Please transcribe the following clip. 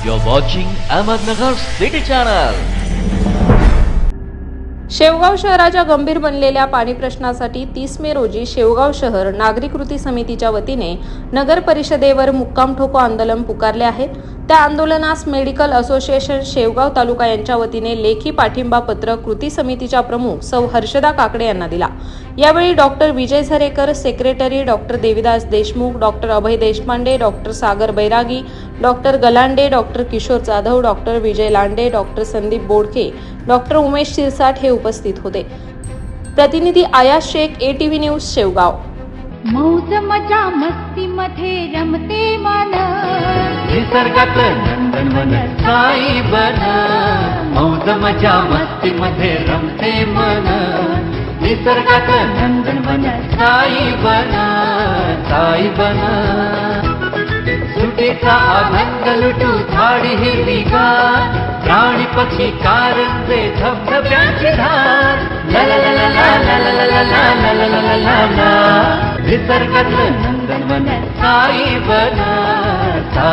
You're watching Ahmednagar City Channel. Shevgaon शहराच्या गंभीर बनलेल्या पाणी प्रश्नासाठी तीस मे रोजी शेवगाव शहर नागरी कृती समितीच्या वतीने नगर परिषदेवर मुक्काम ठोको आंदोलन पुकारले आहे त्या आंदोलनास मेडिकल असोसिएशन शेवगाव तालुका यांच्या वतीने लेखी पाठिंबा पत्र कृती समितीच्या प्रमुख सौ हर्षदा काकडे यांना दिला. यावेळी doctor Vijay Zarekar secretary doctor Devidas Deshmukh doctor Abhay Deshpande doctor Sagar Bairagi doctor Galande doctor Kishor Jadhav doctor Vijay Lande doctor Sandeep Bodke doctor Umesh Shirsat हे उपस्थित होते. प्रतिनिधी आया Shaikh A T V news Shevgaon. मौज मजा मस्ती मध्ये रमते मा निसर्गात नंदनवन साई बन मौज मजा मस्ती मध्ये रमते मन निसर्गात नंदनवन साई बन साई बन सुटीचा आनंद लुटू झाडी हिरवीगार प्राणी पक्षी कारंजे धबधब्यांची धार ला ला ला ला ला ला ला ला ला ला ला ला साई बना